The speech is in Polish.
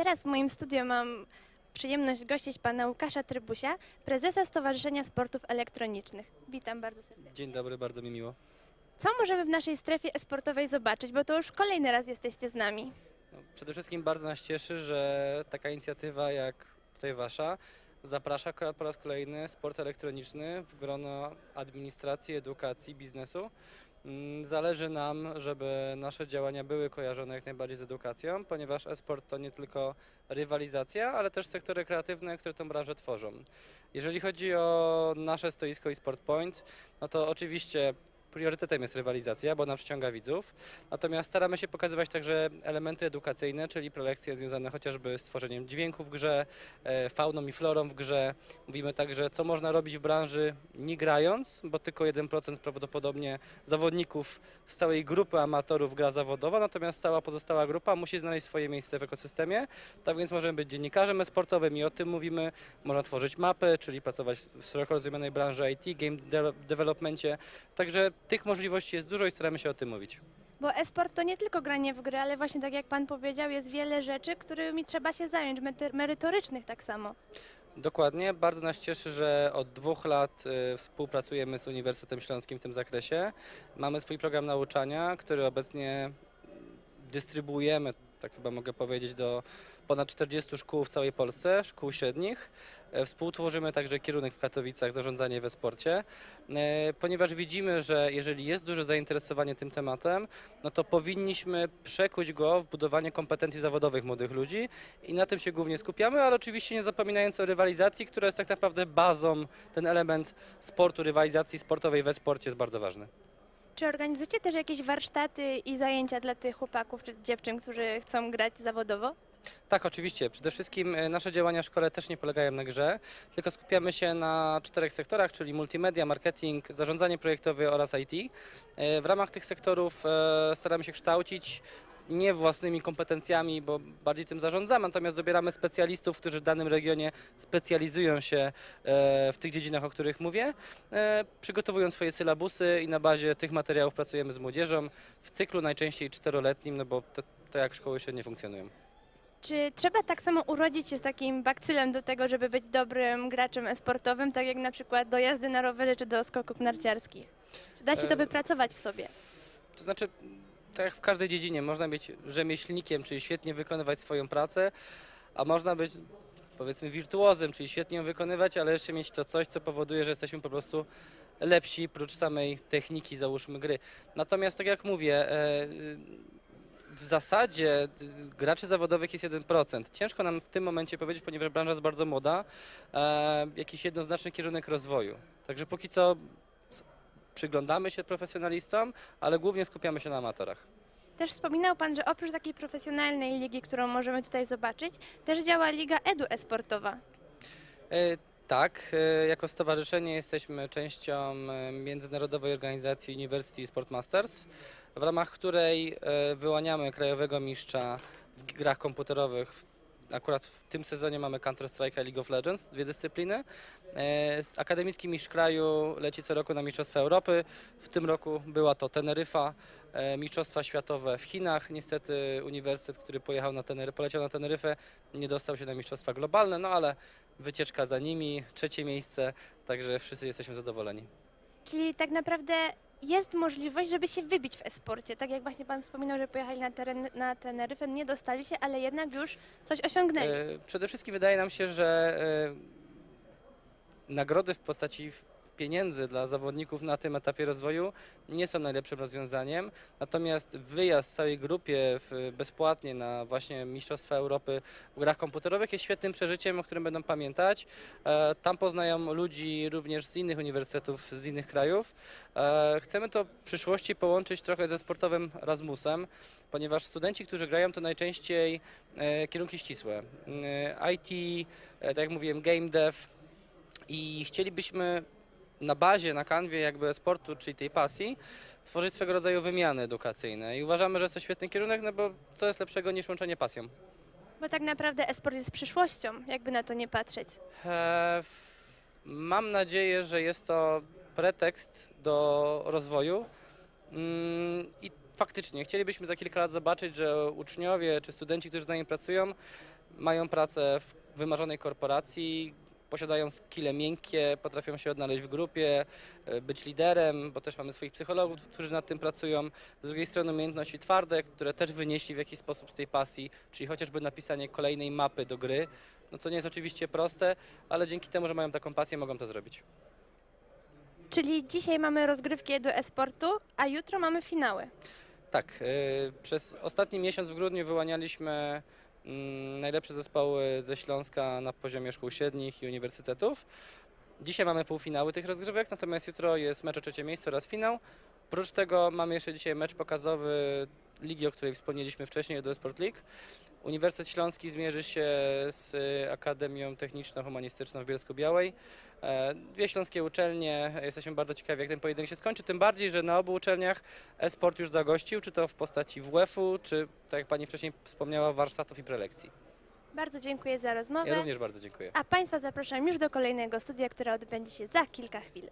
Teraz w moim studiu mam przyjemność gościć pana Łukasza Trybusia, prezesa Stowarzyszenia Sportów Elektronicznych. Witam bardzo serdecznie. Dzień dobry, bardzo mi miło. Co możemy w naszej strefie esportowej zobaczyć, bo to już kolejny raz jesteście z nami. No, przede wszystkim bardzo nas cieszy, że taka inicjatywa jak tutaj wasza zaprasza po raz kolejny sport elektroniczny w grono administracji, edukacji, biznesu. Mm, Zależy nam, żeby nasze działania były kojarzone jak najbardziej z edukacją, ponieważ e-sport to nie tylko rywalizacja, ale też sektory kreatywne, które tę branżę tworzą. Jeżeli chodzi o nasze stoisko i Sport Point, no to oczywiście priorytetem jest rywalizacja, bo ona przyciąga widzów. Natomiast staramy się pokazywać także elementy edukacyjne, czyli prelekcje związane chociażby z tworzeniem dźwięków w grze, e, fauną i florą w grze. Mówimy także, co można robić w branży nie grając, bo tylko 1% prawdopodobnie zawodników z całej grupy amatorów gra zawodowa, natomiast cała pozostała grupa musi znaleźć swoje miejsce w ekosystemie. Tak więc możemy być dziennikarzem e-sportowym i o tym mówimy. Można tworzyć mapy, czyli pracować w szeroko rozumianej branży IT, game de- developmencie. Także tych możliwości jest dużo i staramy się o tym mówić. Bo e-sport to nie tylko granie w gry, ale właśnie tak jak pan powiedział, jest wiele rzeczy, którymi trzeba się zająć, mety- merytorycznych tak samo. Dokładnie. Bardzo nas cieszy, że od dwóch lat y, współpracujemy z Uniwersytetem Śląskim w tym zakresie. Mamy swój program nauczania, który obecnie dystrybuujemy, tak chyba mogę powiedzieć, do ponad 40 szkół w całej Polsce, szkół średnich. E, Współtworzymy także kierunek w Katowicach zarządzanie we sporcie, e, ponieważ widzimy, że jeżeli jest duże zainteresowanie tym tematem, no to powinniśmy przekuć go w budowanie kompetencji zawodowych młodych ludzi i na tym się głównie skupiamy, ale oczywiście nie zapominając o rywalizacji, która jest tak naprawdę bazą, ten element sportu, rywalizacji sportowej we sporcie jest bardzo ważny. Czy organizujecie też jakieś warsztaty i zajęcia dla tych chłopaków czy dziewczyn, którzy chcą grać zawodowo? Tak, oczywiście. Przede wszystkim e, nasze działania w szkole też nie polegają na grze, tylko skupiamy się na czterech sektorach, czyli multimedia, marketing, zarządzanie projektowe oraz IT. E, W ramach tych sektorów e, staramy się kształcić nie własnymi kompetencjami, bo bardziej tym zarządzamy, natomiast dobieramy specjalistów, którzy w danym regionie specjalizują się e, w tych dziedzinach, o których mówię, e, przygotowują swoje sylabusy i na bazie tych materiałów pracujemy z młodzieżą w cyklu najczęściej czteroletnim, no bo to, to jak szkoły średnie funkcjonują. Czy trzeba tak samo urodzić się z takim bakcylem do tego, żeby być dobrym graczem e-sportowym, tak jak na przykład do jazdy na rowerze czy do skoków narciarskich? Czy da się to E, wypracować w sobie? To znaczy, tak jak w każdej dziedzinie, można być rzemieślnikiem, czyli świetnie wykonywać swoją pracę, a można być powiedzmy wirtuozem, czyli świetnie ją wykonywać, ale jeszcze mieć to coś, co powoduje, że jesteśmy po prostu lepsi, prócz samej techniki, załóżmy, gry. Natomiast tak jak mówię, e, w zasadzie graczy zawodowych jest 1%. Ciężko nam w tym momencie powiedzieć, ponieważ branża jest bardzo młoda, e, jakiś jednoznaczny kierunek rozwoju. Także póki co przyglądamy się profesjonalistom, ale głównie skupiamy się na amatorach. Też wspominał Pan, że oprócz takiej profesjonalnej ligi, którą możemy tutaj zobaczyć, też działa Liga Edu Esportowa. E, Tak, e, jako stowarzyszenie jesteśmy częścią e, międzynarodowej organizacji University Sport Masters, w ramach której e, wyłaniamy krajowego mistrza w grach komputerowych. W- Akurat w tym sezonie mamy Counter-Strike i League of Legends, dwie dyscypliny. E, Akademicki mistrz kraju leci co roku na Mistrzostwa Europy. W tym roku była to Teneryfa, e, Mistrzostwa Światowe w Chinach. Niestety uniwersytet, który pojechał na Tenery, poleciał na Teneryfę, nie dostał się na Mistrzostwa Globalne, no ale wycieczka za nimi, trzecie miejsce, także wszyscy jesteśmy zadowoleni. Czyli tak naprawdę jest możliwość, żeby się wybić w e-sporcie. Tak jak właśnie Pan wspominał, że pojechali na, teren, na Teneryfę, nie dostali się, ale jednak już coś osiągnęli. E, Przede wszystkim wydaje nam się, że e, nagrody w postaci pieniędzy dla zawodników na tym etapie rozwoju nie są najlepszym rozwiązaniem. Natomiast wyjazd całej grupie w, bezpłatnie na właśnie Mistrzostwa Europy w grach komputerowych jest świetnym przeżyciem, o którym będą pamiętać. E, Tam poznają ludzi również z innych uniwersytetów, z innych krajów. E, Chcemy to w przyszłości połączyć trochę ze sportowym Erasmusem, ponieważ studenci, którzy grają, to najczęściej e, kierunki ścisłe. E, IT, e, tak jak mówiłem, game dev i chcielibyśmy na bazie, na kanwie jakby sportu, czyli tej pasji, tworzyć swego rodzaju wymiany edukacyjne i uważamy, że jest to świetny kierunek, no bo co jest lepszego niż łączenie pasją. Bo tak naprawdę e-sport jest przyszłością, jakby na to nie patrzeć. E, Mam nadzieję, że jest to pretekst do rozwoju mm, i faktycznie chcielibyśmy za kilka lat zobaczyć, że uczniowie czy studenci, którzy z nami pracują, mają pracę w wymarzonej korporacji, posiadają skille miękkie, potrafią się odnaleźć w grupie, e, być liderem, bo też mamy swoich psychologów, którzy nad tym pracują. Z drugiej strony umiejętności twarde, które też wynieśli w jakiś sposób z tej pasji, czyli chociażby napisanie kolejnej mapy do gry, no co nie jest oczywiście proste, ale dzięki temu, że mają taką pasję, mogą to zrobić. Czyli dzisiaj mamy rozgrywki Edu Esportu, a jutro mamy finały. Tak, y, przez ostatni miesiąc w grudniu wyłanialiśmy najlepsze zespoły ze Śląska na poziomie szkół średnich i uniwersytetów. Dzisiaj mamy półfinały tych rozgrywek, natomiast jutro jest mecz o trzecie miejsce oraz finał. Oprócz tego mamy jeszcze dzisiaj mecz pokazowy ligi, o której wspomnieliśmy wcześniej, do Sport League. Uniwersytet Śląski zmierzy się z Akademią Techniczno-Humanistyczną w Bielsku-Białej. E, Dwie śląskie uczelnie, jesteśmy bardzo ciekawi jak ten pojedynek się skończy, tym bardziej, że na obu uczelniach e-sport już zagościł, czy to w postaci WF-u, czy tak jak Pani wcześniej wspomniała, warsztatów i prelekcji. Bardzo dziękuję za rozmowę. Ja również bardzo dziękuję. A Państwa zapraszam już do kolejnego studia, które odbędzie się za kilka chwil.